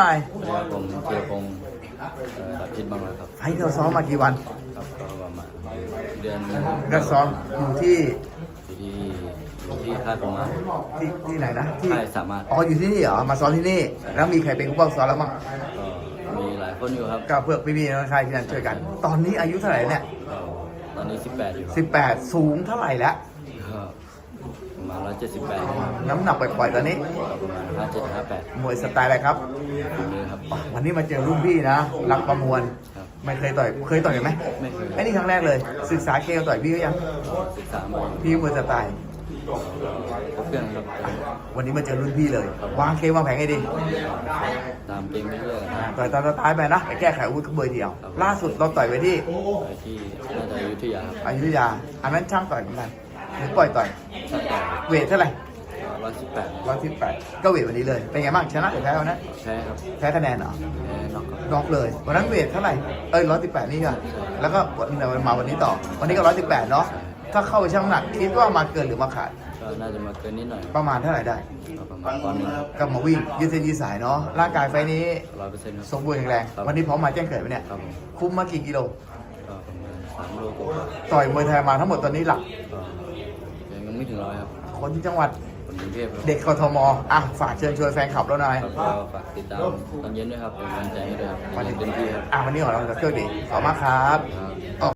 ไปสวัสดีครับผมเกียรพงศ์เอ่อตัดจิตบางแล้วครับไฟท์เราซ้อมมากี่วันครับก็ประมาณเดือนหนึงก็ซ้อมอยู่ที่อยู่ที่อยู่ที่ค่ายประมาณที่ที่ไหนนะที่ค่ายสามารถอ๋ออยู่ที่นี่เหรอมาซ้อมที่นี่ แล้วมีใครเป็นผู้บังซ้อมแล้วมั้งก็มีหลายคนอยู่ครับก็เพื่อพี่ๆน้องชายที่นั่นช่วยกัน ตอนนี้อายุเท่าไหร่เนี่ยก็ตอนนี้ 18 อยู่ครับสิบแปดสูงเท่าไหร่แล้วก็ประ มาณ178น้ำหนักปล่อยๆตอนนี้ก็ประมาณ57 58มวยสไตล์อะไรครับอยู่เลยครับ วันนี้มาเจอรุ่นพี่นะ รักประมวล ครับไม่เคยต่อย เคยต่อยกันไหมไม่เคย ไอ้นี่ครั้งแรกเลย ศึกษาเกมต่อยพี่ก็ยัง ศึกษามาพี่มวยสไตล์ ครบเครื่องครับวันนี้มาเจอรุ่นพี่เลย วางเกมวางแผนให้ดีตามเกมไปเรื่อยๆครับ ต่อยตามสไตล์ไปนะ ไปแก้ไขอาวุธขบเบอร์เดียวล่าสุดเราต่อยไปที่ไปที่น่าจะอยุธยาครับอยุธยา อันนั้นช่างต่อยเหมือนกันหรือ ปล่อยต่อยช่างต่อยเวทเท่าไหร่118ร้อยสิบแปดก็เวทวันนี้เลย เป็นไงบ้างชนะหรือแพ้วันนั้นแพ้ครับแพ้คะแนนเหรอแพ้น็อกครับ น็อกเลย วันนั้นเวทเท่าไหร่ เอ้ยร้อยสิบแปดนี่ค่ะแล้วก็วันมาวันนี้ต่อ วันนี้ก็ร้อยสิบแปดเนาะ ถ้าเข้าไปช่างน้ำหนักคิดว่ามาเกินหรือมาขาด ก็น่าจะมาเกินนิดหน่อยประมาณเท่าไหร่ได้ ก็ประมาณปอนด์หนึงครับก็มาวิ่งยืดเส้นยืดสายเนาะ ร่างกายไฟนี้ร้อยเปอร์เซ็นต์ครับสมบูรณ์แข็งแรง ครับ วันนี้พร้อมมาแจ้งเกิดไหมเนี่ย ครับผมคุ้มมากี่กิโล ก็ประมาณสามโลกว่าต่อยมวยไทยมาทั้งหมดตอนนี้หลักก็ยัง ไม่ถึงร้อยครับคนที่จังหวัดคนกรุงเทพครับเด็กกทมอะฝากเชิญชวนแฟนคลับแล้วหน่อยครับก็ฝากติดตามตอนเย็นด้วยครับเป็นกำลังใจให้ด้วยครับวันเต็นี้มที่ครับอะวันนี้ของเราจะเที่ยวดีขอบคุณมากครับ ครับอ๋อ